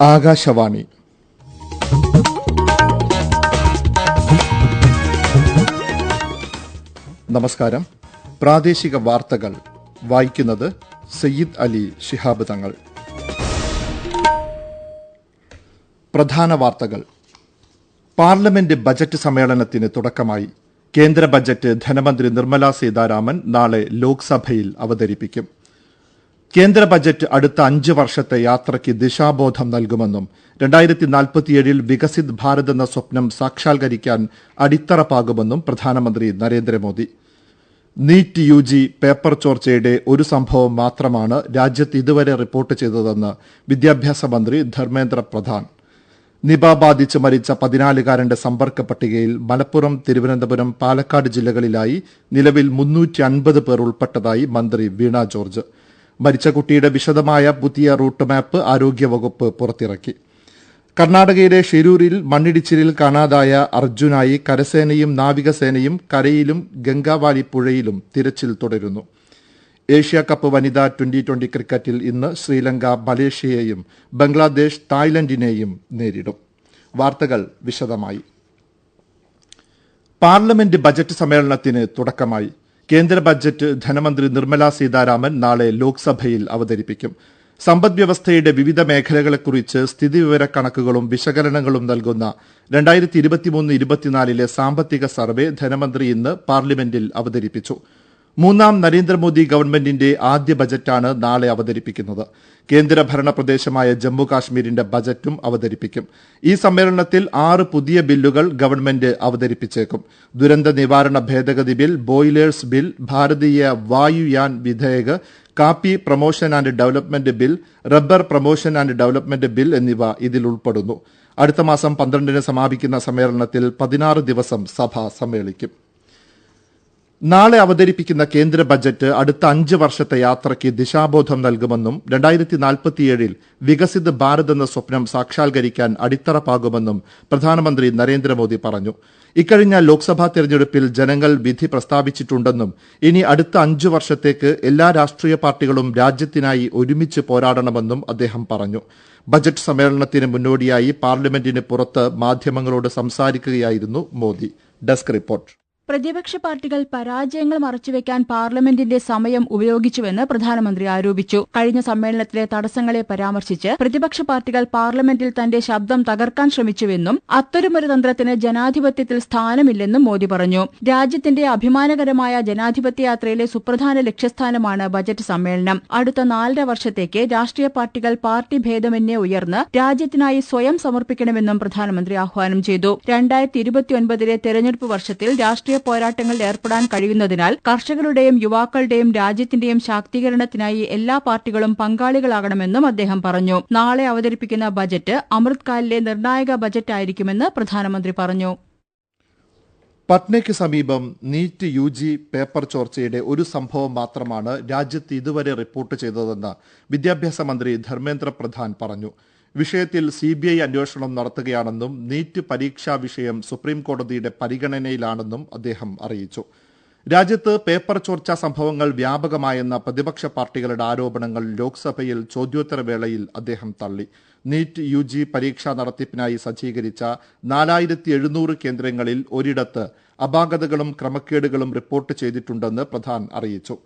ആകാശവാണി. നമസ്കാരം. പ്രാദേശിക വാർത്തകൾ വായിക്കുന്നത് സയ്യിദ് അലി ശിഹാബ് തങ്ങൾ. പ്രധാന വാർത്തകൾ. പാർലമെന്റ് ബജറ്റ് സമ്മേളനത്തിന് തുടക്കമായി കേന്ദ്ര ബജറ്റ് ധനമന്ത്രി നിർമ്മല സീതാരാമൻ നാളെ ലോക്സഭയിൽ അവതരിപ്പിക്കും. കേന്ദ്ര ബജറ്റ് അടുത്ത അഞ്ച് വർഷത്തെ യാത്രയ്ക്ക് ദിശാബോധം നൽകുമെന്നും രണ്ടായിരത്തി നാൽപ്പത്തിയേഴിൽ വികസിത് ഭാരത് എന്ന സ്വപ്നം സാക്ഷാത്കരിക്കാൻ അടിത്തറ പാകുമെന്നും പ്രധാനമന്ത്രി Narendra Modi. NEET U G paper ചോർച്ചയുടെ ഒരു സംഭവം മാത്രമാണ് രാജ്യത്ത് ഇതുവരെ റിപ്പോർട്ട് ചെയ്തതെന്ന് വിദ്യാഭ്യാസ മന്ത്രി ധർമ്മേന്ദ്ര പ്രധാൻ. നിപ ബാധിച്ച് മരിച്ച പതിനാലുകാരന്റെ സമ്പർക്ക പട്ടികയിൽ മലപ്പുറം തിരുവനന്തപുരം പാലക്കാട് ജില്ലകളിലായി നിലവിൽ മുന്നൂറ്റി അൻപത് പേർ ഉൾപ്പെട്ടതായി മന്ത്രി വീണ ജോർജ്. മരിച്ച കുട്ടിയുടെ വിശദമായ പുതിയ റൂട്ട് മാപ്പ് ആരോഗ്യവകുപ്പ് പുറത്തിറക്കി. കർണാടകയിലെ ഷിരൂരിൽ മണ്ണിടിച്ചിലിൽ കാണാതായ അർജുനായി കരസേനയും നാവികസേനയും കരയിലും ഗംഗാവാലി പുഴയിലും തിരച്ചിൽ തുടരുന്നു. ഏഷ്യ കപ്പ് വനിതാ ട്വന്റി ട്വന്റി ക്രിക്കറ്റിൽ ഇന്ന് ശ്രീലങ്ക മലേഷ്യയെയും ബംഗ്ലാദേശ് തായ്ലൻഡിനെയും നേരിടും. വാർത്തകൾ വിശദമായി. പാർലമെന്റ് ബജറ്റ് സമ്മേളനത്തിന് തുടക്കമായി. കേന്ദ്ര ബജറ്റ് ധനമന്ത്രി നിർമ്മല സീതാരാമൻ നാളെ ലോക്സഭയിൽ അവതരിപ്പിക്കും. സമ്പദ്വ്യവസ്ഥയുടെ വിവിധ മേഖലകളെക്കുറിച്ച് സ്ഥിതിവിവര കണക്കുകളും വിശകലനങ്ങളും നൽകുന്ന രണ്ടായിരത്തി ഇരുപത്തിമൂന്ന് ഇരുപത്തിനാലിലെ സാമ്പത്തിക സർവേ ധനമന്ത്രി ഇന്ന് പാർലമെന്റിൽ അവതരിപ്പിച്ചു. മൂന്നാം നരേന്ദ്രമോദി ഗവൺമെന്റിന്റെ ആദ്യ ബജറ്റാണ് നാളെ അവതരിപ്പിക്കുന്നത്. കേന്ദ്രഭരണ പ്രദേശമായ ജമ്മു കാശ്മീരിന്റെ ബജറ്റും അവതരിപ്പിക്കും. ഈ സമ്മേളനത്തിൽ ആറ് പുതിയ ബില്ലുകൾ ഗവൺമെന്റ് അവതരിപ്പിച്ചേക്കും. ദുരന്ത നിവാരണ ഭേദഗതി ബിൽ ബോയിലേഴ്സ് ബിൽ ഭാരതീയ വായുയാൻ വിധേയക് കാപ്പി promotion and development bill rubber promotion and development bill എന്നിവ ഇതിൽ ഉൾപ്പെടുന്നു. അടുത്ത മാസം പന്ത്രണ്ടിന് സമാപിക്കുന്ന സമ്മേളനത്തിൽ പതിനാറ് ദിവസം സഭ സമ്മേളിക്കും. നാളെ അവതരിപ്പിക്കുന്ന കേന്ദ്ര ബജറ്റ് അടുത്ത അഞ്ച് വർഷത്തെ യാത്രയ്ക്ക് ദിശാബോധം നൽകുമെന്നും രണ്ടായിരത്തി നാൽപ്പത്തിയേഴിൽ വികസിത് ഭാരത് എന്ന സ്വപ്നം സാക്ഷാത്കരിക്കാൻ അടിത്തറ പാകുമെന്നും പ്രധാനമന്ത്രി നരേന്ദ്രമോദി പറഞ്ഞു. ഇക്കഴിഞ്ഞ ലോക്സഭാ തെരഞ്ഞെടുപ്പിൽ ജനങ്ങൾ വിധി പ്രസ്താവിച്ചിട്ടുണ്ടെന്നും ഇനി അടുത്ത അഞ്ചു വർഷത്തേക്ക് എല്ലാ രാഷ്ട്രീയ പാർട്ടികളും രാജ്യത്തിനായി ഒരുമിച്ച് പോരാടണമെന്നും അദ്ദേഹം പറഞ്ഞു. ബജറ്റ് സമ്മേളനത്തിന് മുന്നോടിയായി പാർലമെന്റിന് പുറത്ത് മാധ്യമങ്ങളോട് സംസാരിക്കുകയായിരുന്നു മോദി. Desk report. പ്രതിപക്ഷ പാർട്ടികൾ പരാജയങ്ങൾ മറച്ചുവെക്കാൻ പാർലമെന്റിന്റെ സമയം ഉപയോഗിച്ചുവെന്ന് പ്രധാനമന്ത്രി ആരോപിച്ചു. കഴിഞ്ഞ സമ്മേളനത്തിലെ തടസ്സങ്ങളെ പരാമർശിച്ച് പ്രതിപക്ഷ പാർട്ടികൾ പാർലമെന്റിൽ തന്റെ ശബ്ദം തകർക്കാൻ ശ്രമിച്ചുവെന്നും അത്തരമൊരു തന്ത്രത്തിന് ജനാധിപത്യത്തിൽ സ്ഥാനമില്ലെന്നും മോദി പറഞ്ഞു. രാജ്യത്തിന്റെ അഭിമാനകരമായ ജനാധിപത്യ യാത്രയിലെ സുപ്രധാന ലക്ഷ്യസ്ഥാനമാണ് ബജറ്റ് സമ്മേളനം. അടുത്ത നാലര വർഷത്തേക്ക് രാഷ്ട്രീയ പാർട്ടികൾ പാർട്ടി ഭേദമന്യേ ഉയർന്ന് രാജ്യത്തിനായി സ്വയം സമർപ്പിക്കണമെന്നും പ്രധാനമന്ത്രി ആഹ്വാനം ചെയ്തു. രണ്ടായിരത്തി ഇരുപത്തിയൊൻപതിലെ തെരഞ്ഞെടുപ്പ് വർഷത്തിൽ രാഷ്ട്രീയ പോരാട്ടങ്ങളിൽ ഏർപ്പെടാൻ കഴിയുന്നതിനാൽ കർഷകരുടെയും യുവാക്കളുടെയും രാജ്യത്തിന്റെയും ശാക്തീകരണത്തിനായി എല്ലാ പാർട്ടികളും പങ്കാളികളാകണമെന്നും അദ്ദേഹം പറഞ്ഞു. നാളെ അവതരിപ്പിക്കുന്ന ബജറ്റ് അമൃത്കാലിലെ നിർണായക ബജറ്റായിരിക്കുമെന്ന് പ്രധാനമന്ത്രി പറഞ്ഞു. പട്നയ്ക്ക് സമീപം നീറ്റ് യു ജി പേപ്പർ ചോർച്ചയുടെ ഒരു സംഭവം മാത്രമാണ് രാജ്യത്ത് ഇതുവരെ റിപ്പോർട്ട് ചെയ്തതെന്ന് വിദ്യാഭ്യാസ മന്ത്രി ധർമ്മേന്ദ്ര പ്രധാൻ പറഞ്ഞു. വിഷയത്തിൽ സി ബി ഐ അന്വേഷണം നടത്തുകയാണെന്നും നീറ്റ് പരീക്ഷാ വിഷയം സുപ്രീംകോടതിയുടെ പരിഗണനയിലാണെന്നും അദ്ദേഹം അറിയിച്ചു. രാജ്യത്ത് പേപ്പർ ചോർച്ച സംഭവങ്ങൾ വ്യാപകമായെന്ന പ്രതിപക്ഷ പാർട്ടികളുടെ ആരോപണങ്ങൾ ലോക്സഭയിൽ ചോദ്യോത്തരവേളയിൽ അദ്ദേഹം തള്ളി. നീറ്റ് യു ജി പരീക്ഷാ നടത്തിപ്പിനായി സജ്ജീകരിച്ച നാലായിരത്തി എഴുന്നൂറ് കേന്ദ്രങ്ങളിൽ ഒരിടത്ത് അപാകതകളും ക്രമക്കേടുകളും റിപ്പോർട്ട് ചെയ്തിട്ടുണ്ടെന്ന് പ്രധാൻ അറിയിച്ചു.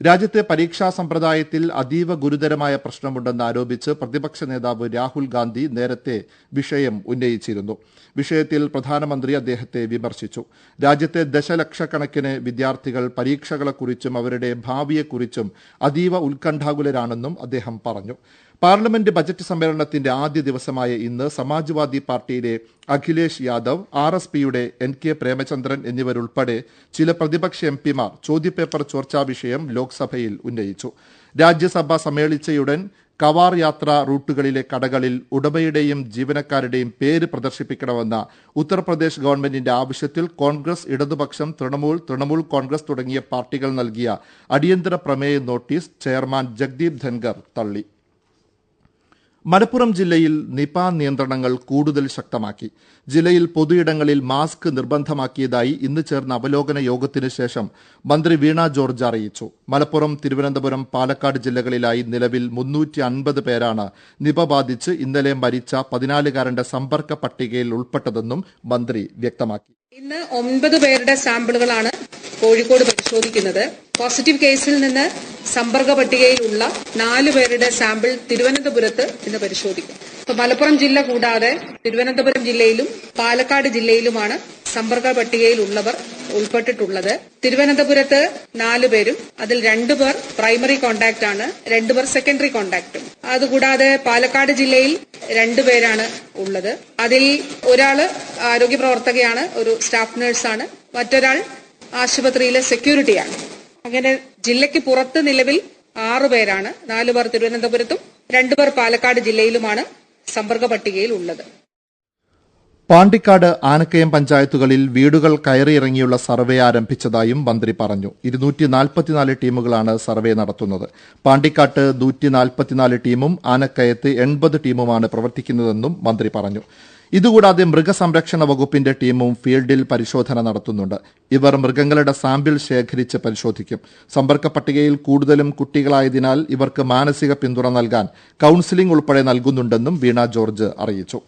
രാജ്യത്തെ പരീക്ഷാ സമ്പ്രദായത്തിൽ അതീവ ഗുരുതരമായ പ്രശ്നമുണ്ടെന്ന് ആരോപിച്ച് പ്രതിപക്ഷ നേതാവ് രാഹുൽ ഗാന്ധി നേരത്തെ വിഷയം ഉന്നയിച്ചിരുന്നു. വിഷയത്തിൽ പ്രധാനമന്ത്രി അദ്ദേഹത്തെ വിമർശിച്ചു. രാജ്യത്തെ ദശലക്ഷക്കണക്കിന് വിദ്യാർത്ഥികൾ പരീക്ഷകളെക്കുറിച്ചും അവരുടെ ഭാവിയെക്കുറിച്ചും അതീവ ഉത്കണ്ഠാകുലരാണെന്നും അദ്ദേഹം പറഞ്ഞു. പാർലമെന്റ് ബജറ്റ് സമ്മേളനത്തിന്റെ ആദ്യ ദിവസമായ ഇന്ന് സമാജ്വാദി പാർട്ടിയിലെ അഖിലേഷ് യാദവ് ആർ എസ് പിയുടെ എൻ കെ പ്രേമചന്ദ്രൻ എന്നിവരുൾപ്പെടെ ചില പ്രതിപക്ഷ എം പിമാർ ചോദ്യപേപ്പർ ചോർച്ചാ വിഷയം ലോക്സഭയിൽ ഉന്നയിച്ചു. രാജ്യസഭ സമ്മേളിച്ചയുടൻ കവാർ യാത്രാ റൂട്ടുകളിലെ കടകളിൽ ഉടമയുടെയും ജീവനക്കാരുടെയും പേര് പ്രദർശിപ്പിക്കണമെന്ന ഉത്തർപ്രദേശ് ഗവൺമെന്റിന്റെ ആവശ്യത്തിൽ കോൺഗ്രസ് ഇടതുപക്ഷം തൃണമൂൽ തൃണമൂൽ കോൺഗ്രസ് തുടങ്ങിയ പാർട്ടികൾ നൽകിയ അടിയന്തര പ്രമേയ നോട്ടീസ് ചെയർമാൻ ജഗ്ദീപ് ധൻഗർ തള്ളി. മലപ്പുറം ജില്ലയിൽ നിപ നിയന്ത്രണങ്ങൾ കൂടുതൽ ശക്തമാക്കി. ജില്ലയിൽ പൊതുയിടങ്ങളിൽ മാസ്ക് നിർബന്ധമാക്കിയതായി ഇന്ന് ചേർന്ന അവലോകന യോഗത്തിന് ശേഷം മന്ത്രി വീണ ജോർജ് അറിയിച്ചു. മലപ്പുറം തിരുവനന്തപുരം പാലക്കാട് ജില്ലകളിലായി നിലവിൽ മുന്നൂറ്റി അൻപത് പേരാണ് നിപ ബാധിച്ച് ഇന്നലെ മരിച്ച പതിനാലുകാരന്റെ സമ്പർക്ക പട്ടികയിൽ ഉൾപ്പെട്ടതെന്നും മന്ത്രി വ്യക്തമാക്കി. ഇന്ന് ഒൻപത് പേരുടെ സാമ്പിളുകളാണ് കോഴിക്കോട് പരിശോധിക്കുന്നത്. പോസിറ്റീവ് കേസിൽ നിന്ന് സമ്പർക്ക പട്ടികയിലുള്ള നാല് പേരുടെ സാമ്പിൾ തിരുവനന്തപുരത്ത് ഇന്ന് പരിശോധിക്കും. ഇപ്പൊ മലപ്പുറം ജില്ല കൂടാതെ തിരുവനന്തപുരം ജില്ലയിലും പാലക്കാട് ജില്ലയിലുമാണ് സമ്പർക്ക പട്ടികയിലുള്ളവർ ഉൾപ്പെട്ടിട്ടുള്ളത്. തിരുവനന്തപുരത്ത് നാല് പേരും അതിൽ രണ്ടുപേർ പ്രൈമറി കോണ്ടാക്ട് ആണ് രണ്ടുപേർ സെക്കൻഡറി കോണ്ടാക്ടും അതുകൂടാതെ പാലക്കാട് ജില്ലയിൽ രണ്ടു പേരാണ് ഉള്ളത്. അതിൽ ഒരാൾ ആരോഗ്യ പ്രവർത്തകയാണ് ഒരു സ്റ്റാഫ് നഴ്സാണ് മറ്റൊരാൾ ആശുപത്രിയിലെ സെക്യൂരിറ്റിയാണ്. അങ്ങനെ ജില്ലയ്ക്ക് പുറത്ത് നിലവിൽ ആറു പേരാണ്. നാലു പേർ തിരുവനന്തപുരത്തും രണ്ടുപേർ പാലക്കാട് ജില്ലയിലുമാണ് സമ്പർക്ക പട്ടികയിൽ ഉള്ളത് പാണ്ടിക്കാട് ആനക്കയം പഞ്ചായത്തുകളിൽ വീടുകൾ കയറിയിറങ്ങിയുള്ള സർവേ ആരംഭിച്ചതായും മന്ത്രി പറഞ്ഞു. ഇരുന്നൂറ്റി നാൽപ്പത്തിനാല് ടീമുകളാണ് സർവേ നടത്തുന്നത്. പാണ്ടിക്കാട്ട് നൂറ്റി നാൽപ്പത്തിനാല് ടീമും ആനക്കയത്ത് എൺപത് ടീമുമാണ് പ്രവർത്തിക്കുന്നതെന്നും മന്ത്രി പറഞ്ഞു. ഇതുകൂടാതെ മൃഗസംരക്ഷണ വകുപ്പിന്റെ ടീമും ഫീൽഡിൽ പരിശോധന നടത്തുന്നുണ്ട്. ഇവർ മൃഗങ്ങളുടെ സാമ്പിൾ ശേഖരിച്ച് പരിശോധിക്കും. സമ്പർക്ക പട്ടികയിൽ കൂടുതലും കുട്ടികളായതിനാൽ ഇവർക്ക് മാനസിക പിന്തുണ നൽകാൻ കൌൺസിലിംഗ് ഉൾപ്പെടെ നൽകുന്നുണ്ടെന്നും വീണ ജോർജ് അറിയിച്ചു.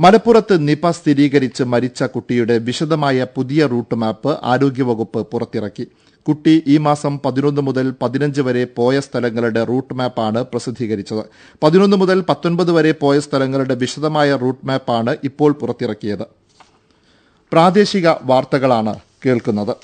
മലപ്പുറത്ത് നിപ സ്ഥിരീകരിച്ച് മരിച്ച കുട്ടിയുടെ വിശദമായ പുതിയ റൂട്ട് മാപ്പ് ആരോഗ്യവകുപ്പ് പുറത്തിറക്കി. കുട്ടി ഈ മാസം പതിനൊന്ന് മുതൽ പതിനഞ്ച് വരെ പോയ സ്ഥലങ്ങളുടെ റൂട്ട് മാപ്പാണ് പ്രസിദ്ധീകരിച്ചത്. പതിനൊന്ന് മുതൽ പത്തൊൻപത് വരെ പോയ സ്ഥലങ്ങളുടെ വിശദമായ റൂട്ട് മാപ്പാണ് ഇപ്പോൾ പുറത്തിറക്കിയത്. പ്രാദേശിക വാർത്തകളാണ് കേൾക്കുന്നത്.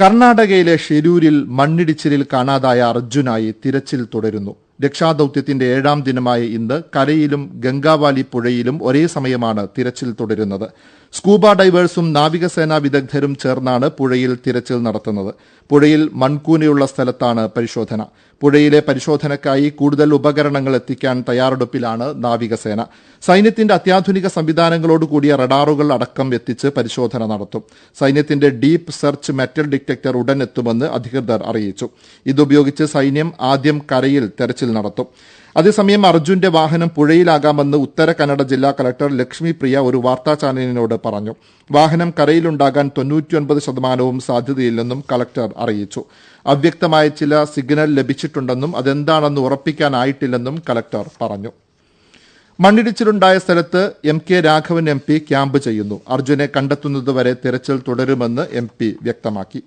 കർണാടകയിലെ ഷിരൂരിൽ മണ്ണിടിച്ചിലിൽ കാണാതായ അർജുനായി തിരച്ചിൽ തുടരുന്നു. രക്ഷാദൌത്യത്തിന്റെ ഏഴാം ദിനമായ ഇന്ന് കരയിലും ഗംഗാവാലി പുഴയിലും ഒരേ സമയമാണ് തിരച്ചിൽ തുടരുന്നത്. സ്കൂബ ഡൈവേഴ്സും നാവികസേനാ വിദഗ്ധരും ചേർന്നാണ് പുഴയിൽ തിരച്ചിൽ നടത്തുന്നത്. പുഴയിൽ മൺകൂനയുള്ള സ്ഥലത്താണ് പരിശോധന. പുഴയിലെ പരിശോധനയ്ക്കായി കൂടുതൽ ഉപകരണങ്ങൾ എത്തിക്കാൻ തയ്യാറെടുപ്പിലാണ് നാവികസേന. സൈന്യത്തിന്റെ അത്യാധുനിക സംവിധാനങ്ങളോടുകൂടിയ റഡാറുകൾ അടക്കം എത്തിച്ച് പരിശോധന നടത്തും. സൈന്യത്തിന്റെ ഡീപ്പ് സെർച്ച് മെറ്റൽ ഡിറ്റക്ടർ ഉടൻ എത്തുമെന്ന് അധികൃതർ അറിയിച്ചു. ഇതുപയോഗിച്ച് സൈന്യം ആദ്യം കരയിൽ തെരച്ചിൽ നടത്തും. അതേസമയം അർജുന്റെ വാഹനം പുഴയിലാകാമെന്ന് ഉത്തര കന്നഡ ജില്ലാ കളക്ടർ ലക്ഷ്മി പ്രിയ ഒരു വാർത്താ ചാനലിനോട് പറഞ്ഞു. വാഹനം കരയിലുണ്ടാകാൻ തൊണ്ണൂറ്റിയൊൻപത് ശതമാനവും സാധ്യതയില്ലെന്നും കളക്ടർ അറിയിച്ചു. അവ്യക്തമായ ചില സിഗ്നൽ ലഭിച്ചിട്ടുണ്ടെന്നും അതെന്താണെന്ന് ഉറപ്പിക്കാനായിട്ടില്ലെന്നും കളക്ടർ പറഞ്ഞു. മണ്ണിടിച്ചിലുണ്ടായ സ്ഥലത്ത് M K Raghavan M P camp ചെയ്യുന്നു. അർജുനെ കണ്ടെത്തുന്നതുവരെ തിരച്ചിൽ തുടരുമെന്ന് എം വ്യക്തമാക്കി.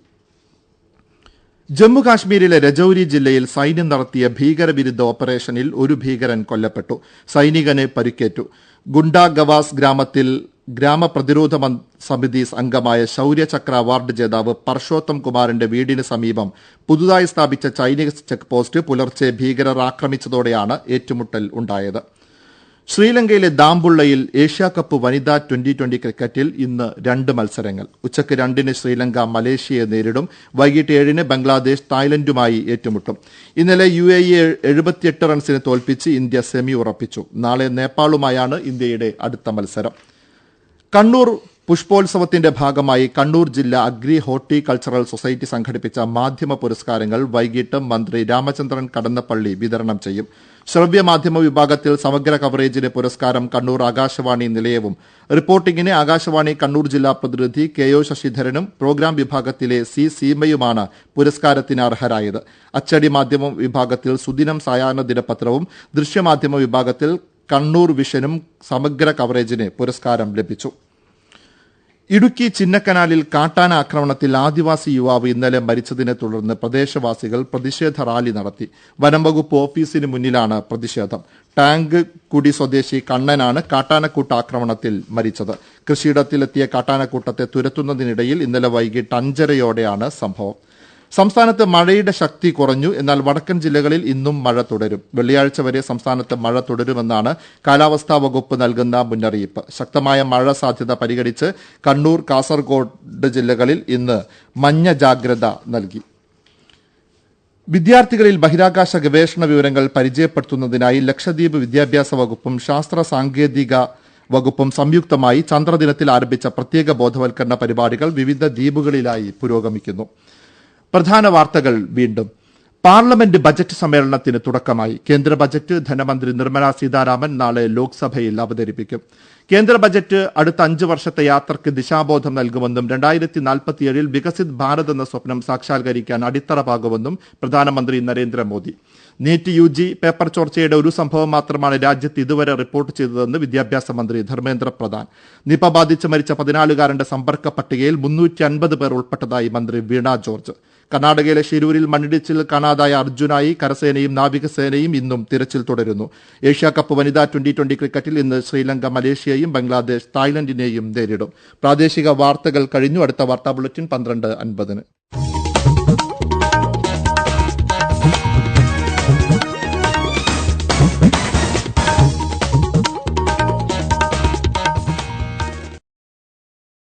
ജമ്മു കാശ്മീരിലെ രജൌരി ജില്ലയിൽ സൈന്യം നടത്തിയ ഭീകരവിരുദ്ധ ഓപ്പറേഷനിൽ ഒരു ഭീകരൻ കൊല്ലപ്പെട്ടു. സൈനികന് പരിക്കേറ്റു. ഗുണ്ട ഗവാസ് ഗ്രാമത്തിൽ ഗ്രാമപ്രതിരോധ സമിതി അംഗമായ ശൌര്യചക്ര അവാർഡ് ജേതാവ് പർഷോത്തം കുമാറിന്റെ വീടിന് സമീപം പുതുതായി സ്ഥാപിച്ച ചൈനീസ് ചെക്ക് പോസ്റ്റ് പുലർച്ചെ ഭീകരർ ആക്രമിച്ചതോടെയാണ് ഏറ്റുമുട്ടൽ ഉണ്ടായത്. ശ്രീലങ്കയിലെ ദാംബുള്ളയിൽ ഏഷ്യാകപ്പ് വനിതാ ട്വന്റി ട്വന്റി ക്രിക്കറ്റിൽ ഇന്ന് രണ്ട് മത്സരങ്ങൾ. ഉച്ചയ്ക്ക് രണ്ടിന് ശ്രീലങ്ക മലേഷ്യയെ നേരിടും. വൈകിട്ട് ഏഴിന് ബംഗ്ലാദേശ് തായ്ലൻഡുമായി ഏറ്റുമുട്ടും. ഇന്നലെ യു എ ഇ എഴുപത്തിയെട്ട് റൺസിന് തോൽപ്പിച്ച് ഇന്ത്യ സെമി ഉറപ്പിച്ചു. നാളെ നേപ്പാളുമായാണ് ഇന്ത്യയുടെ അടുത്ത മത്സരം. കണ്ണൂർ പുഷ്പോത്സവത്തിന്റെ ഭാഗമായി കണ്ണൂർ ജില്ലാ അഗ്രി ഹോർട്ടികൾച്ചറൽ സൊസൈറ്റി സംഘടിപ്പിച്ച മാധ്യമ പുരസ്കാരങ്ങൾ വൈകിട്ട് മന്ത്രി രാമചന്ദ്രൻ കടന്നപ്പള്ളി വിതരണം ചെയ്യും. ശ്രവ്യ മാധ്യമ വിഭാഗത്തിൽ സമഗ്ര കവറേജിന് പുരസ്കാരം കണ്ണൂർ ആകാശവാണി നിലയവും. റിപ്പോർട്ടിംഗിന് ആകാശവാണി കണ്ണൂർ ജില്ലാ പ്രതിനിധി കെ ഒ ശശിധരനും പ്രോഗ്രാം വിഭാഗത്തിലെ സി സീമയുമാണ് പുരസ്കാരത്തിന് അർഹരായത്. അച്ചടി മാധ്യമ വിഭാഗത്തിൽ സുദിനം സായാഹ്ന ദിനപത്രവും ദൃശ്യമാധ്യമ വിഭാഗത്തിൽ കണ്ണൂർ വിഷനും സമഗ്ര കവറേജിന് പുരസ്കാരം ലഭിച്ചു. ഇടുക്കി ചിന്നക്കനാലിൽ കാട്ടാന ആക്രമണത്തിൽ ആദിവാസി യുവാവ് ഇന്നലെ മരിച്ചതിനെ തുടർന്ന് പ്രദേശവാസികൾ പ്രതിഷേധ റാലി നടത്തി. വനം വകുപ്പ് ഓഫീസിന് മുന്നിലാണ് പ്രതിഷേധം. ടാങ്ക് കുടി സ്വദേശി കണ്ണനാണ് കാട്ടാനക്കൂട്ട ആക്രമണത്തിൽ മരിച്ചത്. കൃഷിയിടത്തിലെത്തിയ കാട്ടാനക്കൂട്ടത്തെ തുരത്തുന്നതിനിടയിൽ ഇന്നലെ വൈകിട്ട് അഞ്ചരയോടെയാണ് സംഭവം. സംസ്ഥാനത്ത് മഴയുടെ ശക്തി കുറഞ്ഞു. എന്നാൽ വടക്കൻ ജില്ലകളിൽ ഇന്നും മഴ തുടരും. വെള്ളിയാഴ്ച വരെ സംസ്ഥാനത്ത് മഴ തുടരുമെന്നാണ് കാലാവസ്ഥാ വകുപ്പ് നൽകുന്ന മുന്നറിയിപ്പ്. ശക്തമായ മഴ സാധ്യത പരിഗണിച്ച് കണ്ണൂർ കാസർഗോഡ് ജില്ലകളിൽ ഇന്ന് മഞ്ഞ ജാഗ്രത നൽകി. വിദ്യാർത്ഥികളിൽ ബഹിരാകാശ ഗവേഷണ വിവരങ്ങൾ പരിചയപ്പെടുത്തുന്നതിനായി ലക്ഷദ്വീപ് വിദ്യാഭ്യാസ വകുപ്പും ശാസ്ത്ര സാങ്കേതിക വകുപ്പും സംയുക്തമായി ചന്ദ്രദിനത്തിൽ ആരംഭിച്ച പ്രത്യേക ബോധവൽക്കരണ പരിപാടികൾ വിവിധ ദ്വീപുകളിലായി പുരോഗമിക്കുന്നു. പ്രധാന വാർത്തകൾ വീണ്ടും. പാർലമെന്റ് ബജറ്റ് സമ്മേളനത്തിന് തുടക്കമായി. കേന്ദ്ര ബജറ്റ് ധനമന്ത്രി നിർമ്മല സീതാരാമൻ നാളെ ലോക്സഭയിൽ അവതരിപ്പിക്കും. കേന്ദ്ര ബജറ്റ് അടുത്ത അഞ്ച് വർഷത്തെ യാത്രയ്ക്ക് ദിശാബോധം നൽകുമെന്നും രണ്ടായിരത്തി നാൽപ്പത്തിയേഴിൽ വികസിത് ഭാരത് എന്ന സ്വപ്നം സാക്ഷാത്കരിക്കാൻ അടിത്തറ പാകുമെന്നും പ്രധാനമന്ത്രി Narendra Modi. NEET U G paper ചോർച്ചയുടെ ഒരു സംഭവം മാത്രമാണ് രാജ്യത്ത് ഇതുവരെ റിപ്പോർട്ട് ചെയ്തതെന്ന് വിദ്യാഭ്യാസ മന്ത്രി ധർമ്മേന്ദ്ര പ്രധാൻ. നിപ ബാധിച്ച് മരിച്ച പതിനാലുകാരന്റെ സമ്പർക്ക പട്ടികയിൽ മുന്നൂറ്റി അൻപത് പേർ ഉൾപ്പെട്ടതായി മന്ത്രി വീണ ജോർജ്. കർണാടകയിലെ ഷിരൂരിൽ മണ്ണിടിച്ചിൽ കാണാതായ അർജുനായി കരസേനയും നാവികസേനയും ഇന്നും തിരച്ചിൽ തുടരുന്നു. ഏഷ്യാകപ്പ് വനിതാ ട്വന്റി ട്വന്റി ക്രിക്കറ്റിൽ ഇന്ന് ശ്രീലങ്ക മലേഷ്യയെയും ബംഗ്ലാദേശ് തായ്ലൻഡിനെയും നേരിടും. പ്രാദേശിക വാർത്തകൾ കഴിഞ്ഞു. അടുത്ത വാർത്താ ബുള്ളറ്റിൻ പന്ത്രണ്ട് അൻപതിന്.